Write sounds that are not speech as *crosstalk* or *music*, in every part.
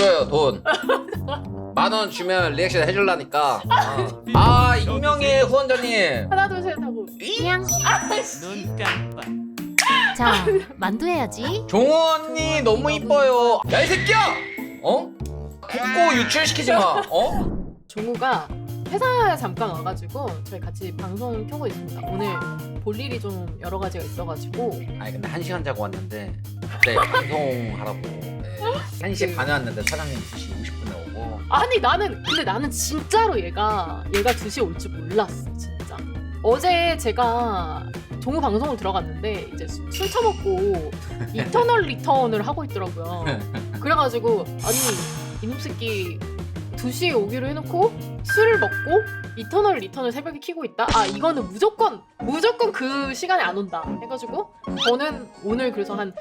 줘요 돈. 만 원 주면 리액션 해줄라니까. 어. 아 익명의 후원자님. 하나 둘 셋 하고 그냥 눈 깜빡 자 만두 해야지 종호 언니 너무 이뻐요. 야 이 새끼야. 어? 국고 유출시키지 마. 어? 종우가 회사에 잠깐 와가지고 저희 같이 방송 켜고 있습니다. 오늘 볼 일이 좀 여러 가지가 있어가지고 아니 근데 한 시간 자고 왔는데 갑자기 방송하라고. 네. 한 시에 반에 왔는데 사장님 2시 50분에 오고. 아니 나는 근데 나는 진짜로 얘가 얘가 2시에 올 줄 몰랐어 진짜. 어제 제가 종우 방송을 들어갔는데 이제 술, 술 처먹고 *laughs* 이터널 리턴을 하고 있더라고요. *laughs* 그래가지고 아니 이놈 새끼 2시에 오기로 해놓고 술을 먹고 이터널 리턴을 새벽에 키고 있다? 아 이거는 무조건 무조건 그 시간에 안 온다 해가지고 저는 오늘 그래서 한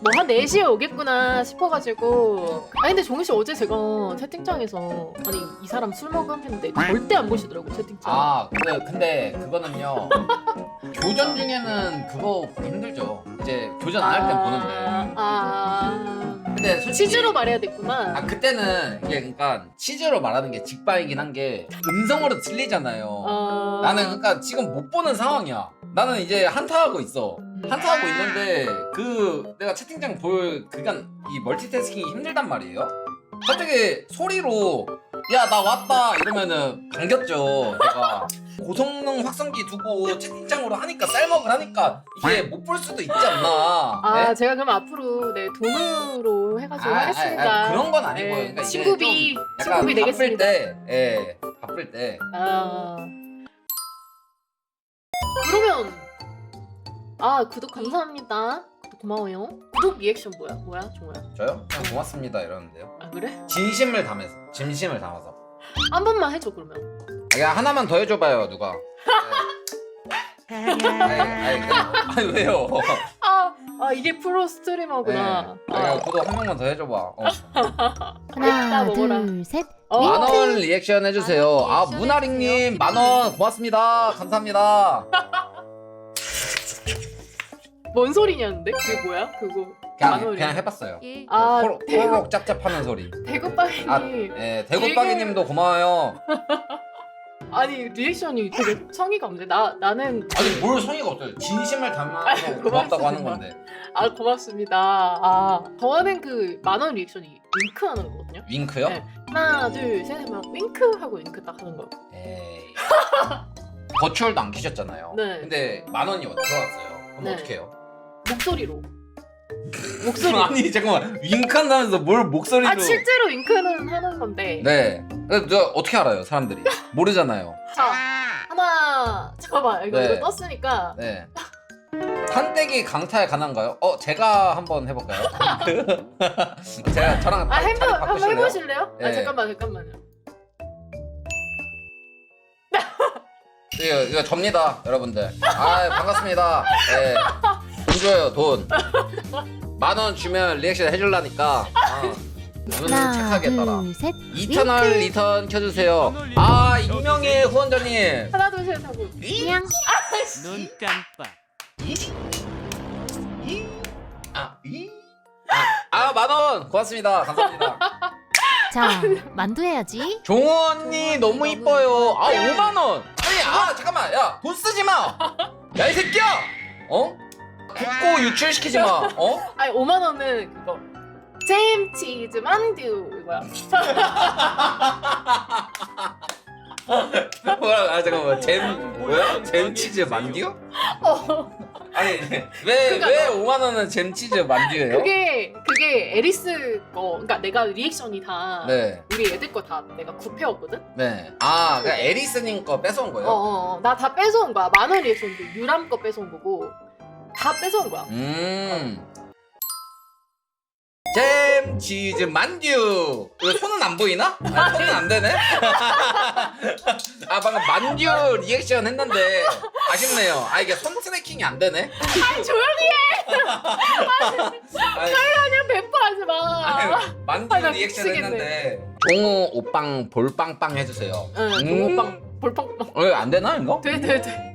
뭐 한 4시에 오겠구나 싶어가지고 아니 근데 종우씨 어제 제가 채팅창에서 아니 이 사람 술 먹음 했는데 절대 안 보시더라고 채팅창 아, 그, 근데 그거는요. *laughs* 교전 중에는 그거 보기 힘들죠. 이제 교전 안 할 땐 보는데. 아 근데 솔직히 치즈로 말해야 됐구나 아 그때는 이게 그러니까 치즈로 말하는 게 직방이긴 한 게 음성으로 들리잖아요. 어... 나는 그러니까 지금 못 보는 상황이야. 나는 이제 한타하고 있어. 한타하고 있는데 그 내가 채팅창 볼 그간 이 멀티태스킹이 힘들단 말이에요. 갑자기 소리로 야 나 왔다 이러면은 반겼죠. 내가 *laughs* 고성능 확성기 두고 채팅창으로 하니까 쌀먹을 하니까 이게 못 볼 수도 있지 않나. 아 네? 제가 그럼 앞으로 네 돈으로 해가지고 아, 아, 하겠습니다. 아, 그런 건 아니고요. 네, 그러니까 이게 친구비 좀 약간 친구비 내겠습니다. 바쁠 때, 예, 바쁠 때. 아 그러면 아 구독 감사합니다. 고마워요. 구독 리액션 뭐야? 뭐야 종호야? 저요? 그냥 고맙습니다 이러는데요. 아 그래? 진심을 담아서, 진심을 담아서. 한 번만 해줘 그러면. 아, 그냥 하나만 더 해줘봐요 누가. 네. 아니, 아니, 그냥- 아니 왜요? 아, 아 이게 프로 스트리머구나. 네. 아, 구독 한 명만 더 해줘봐. 어. 하나 먹어라. 둘 셋 어. 만원 리액션 해주세요. 만원 아 리액션 문아링님 해주세요. 만원 고맙습니다. 감사합니다. 뭔 소리냐는데? 그게 뭐야? 그거 그냥 만원이요? 그냥 해봤어요. 아 호록 대구 호록 짭짭하는 소리. 대구빵이 아, 예, 대구빵이님도 고마워요. *laughs* 아니 리액션이 되게 성의가 없네. 나 나는 아니 뭘 성의가 없어요. 진심을 담아서 고맙다고 하는 고맙습니다. 건데. 아 고맙습니다. 아 저는 그 만 원 리액션이 윙크 하는 거거든요. 윙크요? 네. 하나 둘셋 하면 윙크 하고 윙크 딱 하는 거. 에이. *laughs* 버추얼도 안 키셨잖아요. 네. 근데 만 원이 들어왔어요. 그럼 네. 어떻게 해요? 목소리로. *laughs* 목소리. 아니 잠깐만 윙크한다면서 뭘 목소리로? 아 실제로 윙크는 하는 건데. 네. 근데 저 어떻게 알아요, 사람들이? *laughs* 모르잖아요. 자 하나 잠깐만 이거 네. 이거 떴으니까 네. 판때기 강탈 가능한가요? 어, 제가 한번 해볼까요? *laughs* 제가 저랑 아 자리 한번 한번 바꾸실래요? 해보실래요? 아 네. 잠깐만 잠깐만요. 이거, 이거 접니다, 여러분들. 아, 반갑습니다. 네. 돈 줘요, 돈. 만 원 주면 리액션 해줄라니까. 어. 눈 하나 착하게 따라. 둘 셋 이터널 리턴 켜주세요. 아, 익명의 후원자님. 하나 둘셋 하고. 그냥 눈 깜빡 아, 이? 아, 아, 만 원. 고맙습니다. 감사합니다. 자 만두 해야지 종호 언니 너무 이뻐요. 아, 5만 원. 아니, 아, 잠깐만. 야, 돈 쓰지 마. 야, 이 새끼야. 어? 국고 유출시키지 마. 어? *laughs* 아니 5만 원은 그거 잼 치즈 만두 이거야. *laughs* 뭐야? 아, 잠깐만. 잼 뭐야? 잼 치즈 만두요? 어 아니, 왜 그러니까 왜 5만 원은 잼 치즈 만두예요? 그게 그게 에리스 거 그러니까 내가 리액션이 다 네. 우리 애들 거 다 내가 구패였거든. 네. 아, 그냥 에리스님 거 뺏어온 거예요? 어어 나 다 뺏어온 거야. 만원 리액션도 유람 거 뺏어온 거고 다 뺏어온 거야. 음. 잼 치즈 만두. 이거 손은 안 보이나? 아, 손은 안 되네. *laughs* 아 방금 만두 리액션 했는데 아쉽네요. 아 이게 손 트래킹이 안 되네. 아 조용히 해. 아니, 그냥 배포하지 마. 아니, 만두 아, 나 리액션 미치겠네. 했는데 종호 오빵 볼빵빵 해주세요. 응, 음. 동호빵 볼빵빵. 어, 안 되나 이거? 돼, 돼, 돼.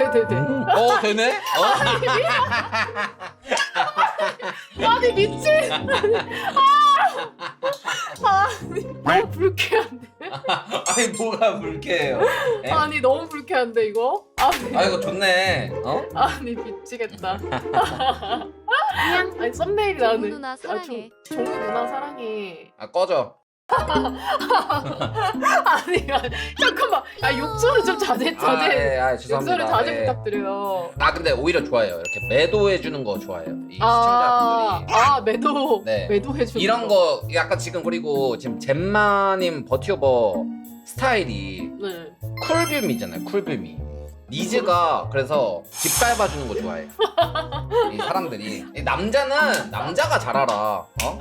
돼돼돼 음. 어 되네? 어? 아니 미친 아! 아, 아니 너무 불쾌한데 아니 뭐가 불쾌해요? 예? 아니 너무 불쾌한데 이거 아니 아 이거 좋네. 어? 아니 미치겠다 아니 썸네일 나오는 누나 아, 사랑해. 종우 누나 사랑해 아 꺼져. *laughs* 아니 아니, 잠깐만. 아 욕설을 좀 자제 아, 자제. 예, 아 죄송합니다. 욕설을 자제 예. 부탁드려요. 아 근데 오히려 좋아요. 이렇게 매도해 주는 거 좋아해요. 이 아, 시청자분들이 아 매도 네. 매도해 주는 이런 거 약간 지금 그리고 지금 잼마님 버티오버 스타일이 네. 쿨뷰미잖아요. 쿨뷰미. 니즈가 그래서 뒷밟아 주는 거 좋아해. *laughs* 이 사람들이 이 남자는 남자가 잘 알아. 어?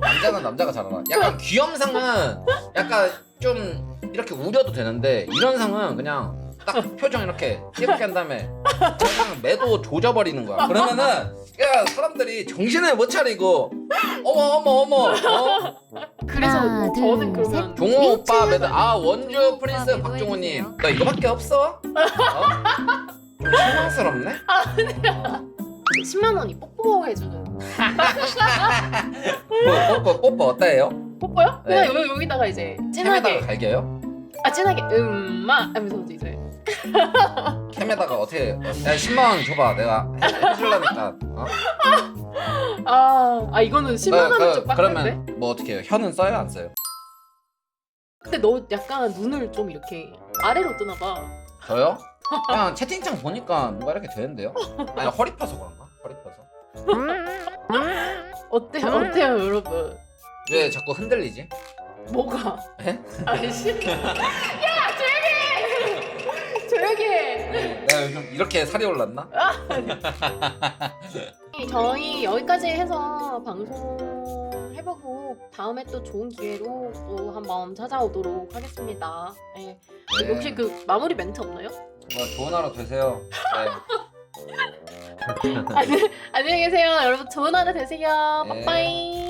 남자는 남자가 잘 알아. 약간 귀염상은 약간 좀 이렇게 우려도 되는데 이런 상은 그냥 딱 표정 이렇게 이렇게 한 다음에 그냥 매도 조져버리는 거야. 그러면은 야 사람들이 정신을 못 차리고 어머 어머 어머 어? 그래서 하나, 뭐 둘, 저는 그러면 종호 오빠 매도 아 원주 프린스 박종호님. 너 이거밖에 없어? 어? 좀 실망스럽네? 10만 원이 뽀뽀 해 주는. 뭐, 뽀뽀 뽀뽀 어때요? 뽀뽀요? 그냥 네. 여기 여기다가 이제 캠에다가 진하게 갈겨요? 아 진하게 음마 하면서 이제 캠에다가 어떻게 야 10만 원 줘봐 내가 해- 해줄라니까 어? 아, 아 이거는 10만 원은 그, 좀 빡센데? 그러면 뭐 어떻게 해요? 혀는 써요 안 써요? 근데 너 약간 눈을 좀 이렇게 아래로 뜨나 봐. 저요? 그냥 채팅창 보니까 뭔가 이렇게 되는데요? *laughs* 아니 허리 펴서 그런가? 허리 펴서 *laughs* 어때요? 어때요, 여러분? 왜 자꾸 흔들리지? 뭐가? 에? 아이씨. *laughs* 야, 조용히 해! 조용히 해! 내가 요즘 이렇게 살이 올랐나? 저희 여기까지 해서 방송 해보고 다음에 또 좋은 기회로 또 한번 찾아오도록 하겠습니다. 네. 네. 혹시 그 마무리 멘트 없나요? 뭐 좋은 하루 되세요 네. 안녕- *laughs* 안녕히 계세요. 여러분 좋은 하루 되세요. 네. 빠빠이.